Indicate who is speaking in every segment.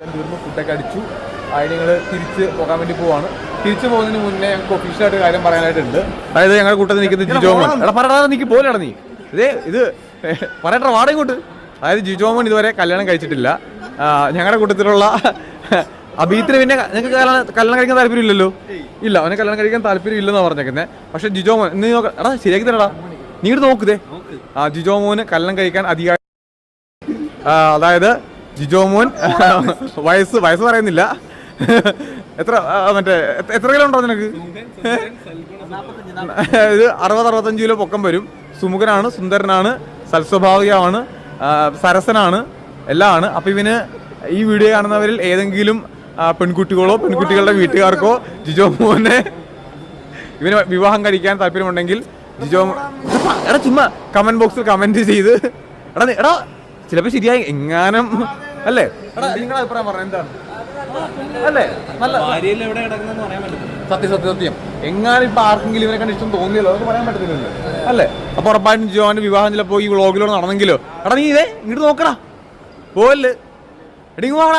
Speaker 1: എല്ലാം തീർന്നു ഫുഡൊക്കെ അടിച്ചു. അതിന് ഞങ്ങൾ തിരിച്ച് പോകാൻ വേണ്ടി പോവാണ്. തിരിച്ചു പോകുന്നതിന് മുന്നേ ഞങ്ങൾക്ക് ഒഫീഷ്യലായിട്ട് കാര്യം പറയാനായിട്ടുണ്ട്. അതായത് ഞങ്ങളുടെ കൂട്ടത്തിൽ നിൽക്കുന്ന ജിജോമോൻ എടാ പറയാതെ നീക്ക് പോലെയാണ് നീ. ഇതേ ഇത് പറയട്ടെ വാടക ഇങ്ങോട്ട്. അതായത് ജിജോമോൻ ഇതുവരെ കല്യാണം കഴിച്ചിട്ടില്ല. ഞങ്ങളുടെ കൂട്ടത്തിലുള്ള അബീത്തിന് പിന്നെ നിങ്ങൾക്ക് കല്യാണം കഴിക്കാൻ താല്പര്യം ഇല്ലല്ലോ ഇല്ല അവനെ കല്യാണം കഴിക്കാൻ താല്പര്യം ഇല്ലെന്നാണ് പറഞ്ഞേക്കുന്നത് പക്ഷെ ജിജോമോൻ നീ നോക്ക എടാ ശരിയാക്കി തരടാ. നീ നോക്കുതേ ആ ജിജോമോന് കല്യാണം കഴിക്കാൻ അധികാരം ആ, അതായത് ജിജോമോൻ? വയസ്സ് വയസ്സ് പറയുന്നില്ല. എത്ര മറ്റേ എത്ര- കിലോ ഉണ്ടോ നിനക്ക്? ഇത് അറുപത് അറുപത്തഞ്ച് കിലോ പൊക്കം വരും. സുമുഖനാണ് സുന്ദരനാണ് സൽസ്വഭാവികമാണ് സരസനാണ് എല്ലാം ആണ് അപ്പം ഇവന് ഈ വീഡിയോ കാണുന്നവരിൽ ഏതെങ്കിലും പെൺകുട്ടികളോ പെൺകുട്ടികളുടെ വീട്ടുകാർക്കോ ജിജോ മോനെ ഇവന് വിവാഹം കഴിക്കാൻ താല്പര്യമുണ്ടെങ്കിൽ ജിജോ എടാ ചുമ്മാ കമന്റ് ബോക്സിൽ കമന്റ് ചെയ്ത്. എടാ എടാ ചിലപ്പോൾ ശരിയായി. എങ്ങാനും അല്ലേ? നിങ്ങളുടെ അഭിപ്രായം പറഞ്ഞു എന്താണ്? അല്ലേ? നല്ല
Speaker 2: ഭാര്യയിൽ എവിടെ കിടക്കുന്നെന്ന് പറയാൻ പറ്റില്ല
Speaker 1: സത്യം സത്യം സത്യം. എങ്ങാനും ഇപ്പൊ ആർക്കെങ്കിലും ഇവനെ കണ്ട് ഇഷ്ടം തോന്നിയല്ലോ അതൊക്കെ പറയാൻ പറ്റത്തില്ലല്ലോ. അല്ലേ? അപ്പൊ ഉറപ്പായിട്ടും ജോന്റെ വിവാഹം ചിലപ്പോ ഈ വ്ളോഗിലൂടെ നടന്നെങ്കിലോ? എടാ നീ ഇതേ ഇങ്ങോട്ട് നോക്കടാ. പോവല്ലേ? എടീ പോകണ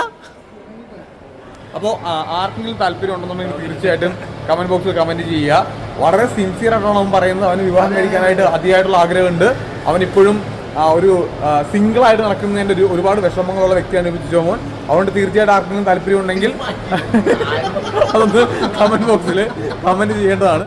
Speaker 1: അപ്പോൾ ആർക്കെങ്കിലും താല്പര്യം ഉണ്ടെന്നുണ്ടെങ്കിൽ തീർച്ചയായിട്ടും കമന്റ് ബോക്സിൽ കമന്റ് ചെയ്യുക. വളരെ സിൻസിയർ ആയിട്ടാണ് അവൻ പറയുന്നത്. അവന് വിവാഹം കഴിക്കാനായിട്ട് അതിയായിട്ടുള്ള ആഗ്രഹമുണ്ട്. അവൻ ഇപ്പോഴും ആ, ഒരു സിംഗിൾ ആയിട്ട് നടക്കുന്നതിന്റെ ഒരു ഒരുപാട് വിഷമങ്ങളുള്ള വ്യക്തിയാണ് ജോമോൻ അതുകൊണ്ട് തീർച്ചയായിട്ടും ആർക്കെങ്കിലും താല്പര്യം ഉണ്ടെങ്കിൽ അതൊന്ന് കമന്റ് ബോക്സിൽ കമന്റ് ചെയ്യേണ്ടതാണ്.